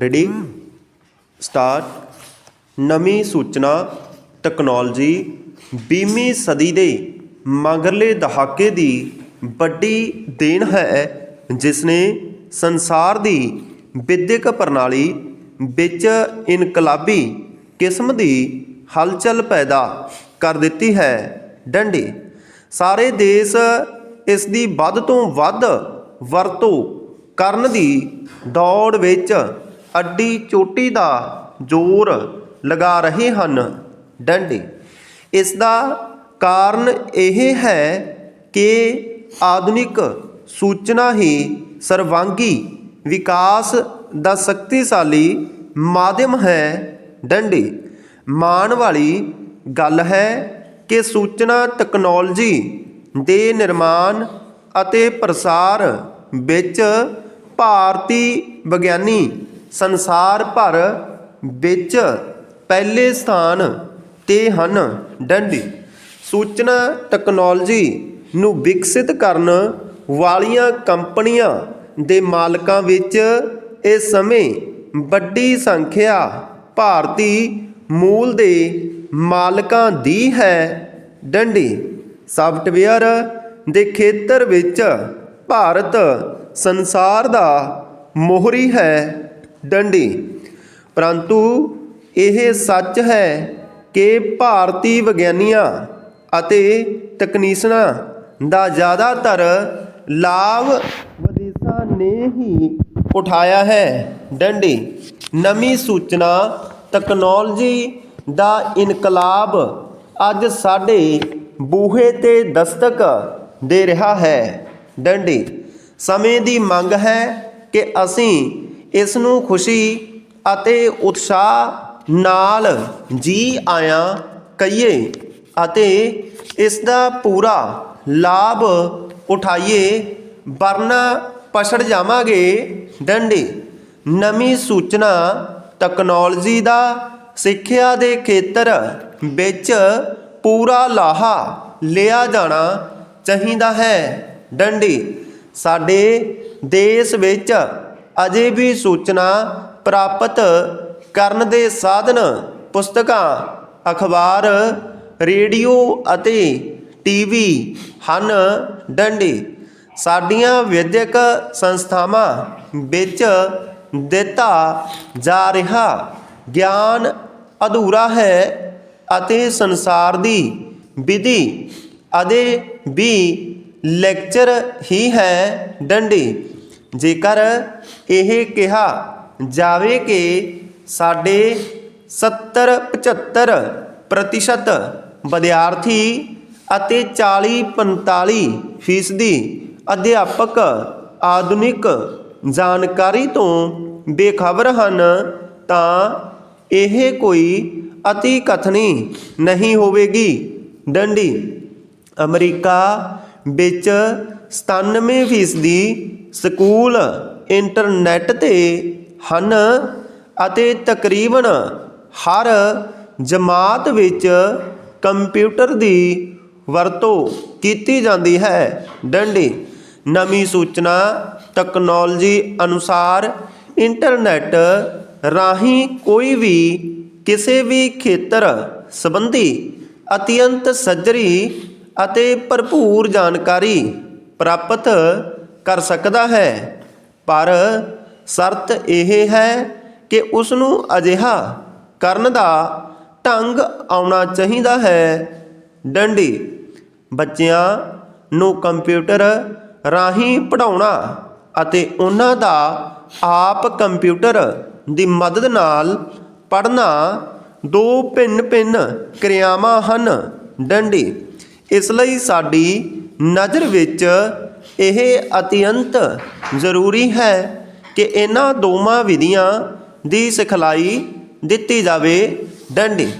Ready start ਨਵੀਂ ਸੂਚਨਾ technology 20ਵੀਂ ਸਦੀ ਦੇ ਮਗਰਲੇ ਦਹਾਕੇ ਦੀ ਵੱਡੀ ਦੇਣ ਹੈ ਜਿਸ ਨੇ ਸੰਸਾਰ ਦੀ ਵਿਦਿਅਕ ਪ੍ਰਣਾਲੀ ਵਿੱਚ ਇਨਕਲਾਬੀ ਕਿਸਮ ਦੀ ਹਲਚਲ ਪੈਦਾ ਕਰ ਦਿੱਤੀ ਹੈ। ਡੰਡੀ। ਸਾਰੇ ਦੇਸ਼ ਇਸ ਦੀ ਵੱਧ ਤੋਂ ਵੱਧ ਵਰਤੋਂ ਕਰਨ ਦੀ ਦੌੜ ਵਿੱਚ ਅੱਡੀ ਚੋਟੀ ਦਾ ਜ਼ੋਰ ਲਗਾ ਰਹੇ ਹਨ। ਡੰਡੀ, ਇਸ ਦਾ ਕਾਰਨ ਇਹ ਹੈ ਕਿ ਆਧੁਨਿਕ ਸੂਚਨਾ ਹੀ ਸਰਵਾਂਗੀ ਵਿਕਾਸ ਦਾ ਸ਼ਕਤੀਸ਼ਾਲੀ ਮਾਧਿਅਮ ਹੈ। ਡੰਡੀ, ਮਾਣ ਵਾਲੀ ਗੱਲ ਹੈ ਕਿ ਸੂਚਨਾ ਟੈਕਨੋਲੋਜੀ ਦੇ ਨਿਰਮਾਣ ਅਤੇ ਪ੍ਰਸਾਰ ਵਿੱਚ ਭਾਰਤੀ ਵਿਗਿਆਨੀ ਸੰਸਾਰ ਭਰ ਵਿੱਚ ਪਹਿਲੇ ਸਥਾਨ ਤੇ ਹਨ। ਡੰਡੀ। ਸੂਚਨਾ ਟੈਕਨੋਲੋਜੀ ਨੂੰ ਵਿਕਸਿਤ ਕਰਨ ਵਾਲੀਆਂ ਕੰਪਨੀਆਂ ਦੇ ਮਾਲਕਾਂ ਵਿੱਚ ਇਸ ਸਮੇਂ ਵੱਡੀ ਸੰਖਿਆ ਭਾਰਤੀ ਮੂਲ ਦੇ ਮਾਲਕਾਂ ਦੀ ਹੈ। ਡੰਡੀ। ਸਾਫਟਵੇਅਰ ਦੇ ਖੇਤਰ ਵਿੱਚ ਭਾਰਤ ਸੰਸਾਰ ਦਾ ਮੋਹਰੀ ਹੈ। ਡੰਡੀ। ਪਰੰਤੂ ਇਹ ਸੱਚ ਹੈ ਕਿ ਭਾਰਤੀ ਵਿਗਿਆਨੀਆਂ ਅਤੇ ਤਕਨੀਸ਼ਨਾਂ ਦਾ ਜ਼ਿਆਦਾਤਰ ਲਾਭ ਵਿਦੇਸ਼ਾਂ ਨੇ ਹੀ ਉਠਾਇਆ ਹੈ। ਡੰਡੀ, ਨਵੀਂ ਸੂਚਨਾ ਟੈਕਨੋਲੋਜੀ ਦਾ ਇਨਕਲਾਬ ਅੱਜ ਸਾਡੇ ਬੂਹੇ ਤੇ ਦਸਤਕ ਦੇ ਰਿਹਾ ਹੈ। ਡੰਡੀ, ਸਮੇਂ ਦੀ ਮੰਗ ਹੈ ਕਿ ਅਸੀਂ ਇਸ ਨੂੰ ਖੁਸ਼ੀ ਅਤੇ ਉਤਸ਼ਾਹ ਨਾਲ ਜੀ ਆਇਆਂ ਕਹੀਏ ਅਤੇ ਇਸ ਦਾ ਪੂਰਾ ਲਾਭ ਉਠਾਈਏ, ਵਰਨਾ ਪਛੜ ਜਾਵਾਂਗੇ ਡੰਡੀ। ਨਵੀਂ ਸੂਚਨਾ ਟੈਕਨੋਲੋਜੀ ਦਾ ਸਿੱਖਿਆ ਦੇ ਖੇਤਰ ਵਿੱਚ ਪੂਰਾ ਲਾਹਾ ਲਿਆ ਜਾਣਾ ਚਾਹੀਦਾ ਹੈ। ਡੰਡੀ, ਸਾਡੇ ਦੇਸ਼ ਵਿੱਚ ਅਜੇ ਵੀ ਸੂਚਨਾ ਪ੍ਰਾਪਤ ਕਰਨ ਦੇ ਸਾਧਨ, ਪੁਸਤਕਾਂ, ਅਖਬਾਰ, ਰੇਡੀਓ ਅਤੇ ਟੀਵੀ ਹਨ ਡੰਡੀ। ਸਾਡੀਆਂ ਵਿਦਿਅਕ ਸੰਸਥਾਵਾਂ ਵਿੱਚ ਦਿੱਤਾ ਜਾ ਰਿਹਾ ਗਿਆਨ ਅਧੂਰਾ ਹੈ ਅਤੇ ਸੰਸਾਰ ਦੀ ਵਿਧੀ ਅਦੇ ਵੀ ਲੈਕਚਰ ਹੀ ਹੈ ਡੰਡੀ। ਜੇਕਰ ਇਹ ਕਿਹਾ ਜਾਵੇ ਕਿ ਸਾਡੇ 70 75 ਪ੍ਰਤੀਸ਼ਤ ਵਿਦਿਆਰਥੀ ਅਤੇ 40 45 ਫੀਸਦੀ ਅਧਿਆਪਕ ਆਧੁਨਿਕ ਜਾਣਕਾਰੀ ਤੋਂ ਬੇਖਬਰ ਹਨ, ਤਾਂ ਇਹ ਕੋਈ ਅਤੀ ਕਥਨੀ ਨਹੀਂ ਹੋਵੇਗੀ। ਡੰਡੀ, ਅਮਰੀਕਾ ਵਿੱਚ 97 ਫੀਸਦੀ ਸਕੂਲ, ਇੰਟਰਨੈੱਟ ਤੇ ਹਨ ਅਤੇ ਤਕਰੀਬਨ ਹਰ ਜਮਾਤ ਵਿੱਚ ਕੰਪਿਊਟਰ ਦੀ ਵਰਤੋਂ ਕੀਤੀ ਜਾਂਦੀ ਹੈ। ਡੰਡੀ, ਨਵੀਂ ਸੂਚਨਾ ਟੈਕਨੋਲੋਜੀ ਅਨੁਸਾਰ ਇੰਟਰਨੈੱਟ ਰਾਹੀਂ ਕੋਈ ਵੀ ਕਿਸੇ ਵੀ ਖੇਤਰ ਸੰਬੰਧੀ ਅਤਿਅੰਤ ਸੱਜਰੀ ਅਤੇ ਭਰਪੂਰ ਜਾਣਕਾਰੀ ਪ੍ਰਾਪਤ ਕਰ ਸਕਦਾ ਹੈ। ਪਰ ਸ਼ਰਤ ਇਹ ਹੈ ਕਿ ਉਸ ਨੂੰ ਅਜਿਹਾ ਕਰਨ ਦਾ ਢੰਗ ਆਉਣਾ ਚਾਹੀਦਾ ਹੈ। ਡੰਡੀ, ਬੱਚਿਆਂ ਨੂੰ ਕੰਪਿਊਟਰ ਰਾਹੀਂ ਪੜਾਉਣਾ ਅਤੇ ਉਹਨਾਂ ਦਾ ਆਪ ਕੰਪਿਊਟਰ ਦੀ ਮਦਦ ਨਾਲ ਪੜ੍ਹਨਾ ਦੋ ਭਿੰਨ-ਭਿੰਨ ਕਿਰਿਆਵਾਂ ਹਨ। ਡੰਡੀ, ਇਸ ਲਈ ਸਾਡੀ ਨਜ਼ਰ ਵਿੱਚ ਇਹ ਅਤਿਅੰਤ ਜ਼ਰੂਰੀ ਹੈ ਕਿ ਇਹਨਾਂ ਦੋਵਾਂ ਵਿਧੀਆਂ ਦੀ ਸਿਖਲਾਈ ਦਿੱਤੀ ਜਾਵੇ। ਡੰਡੀ।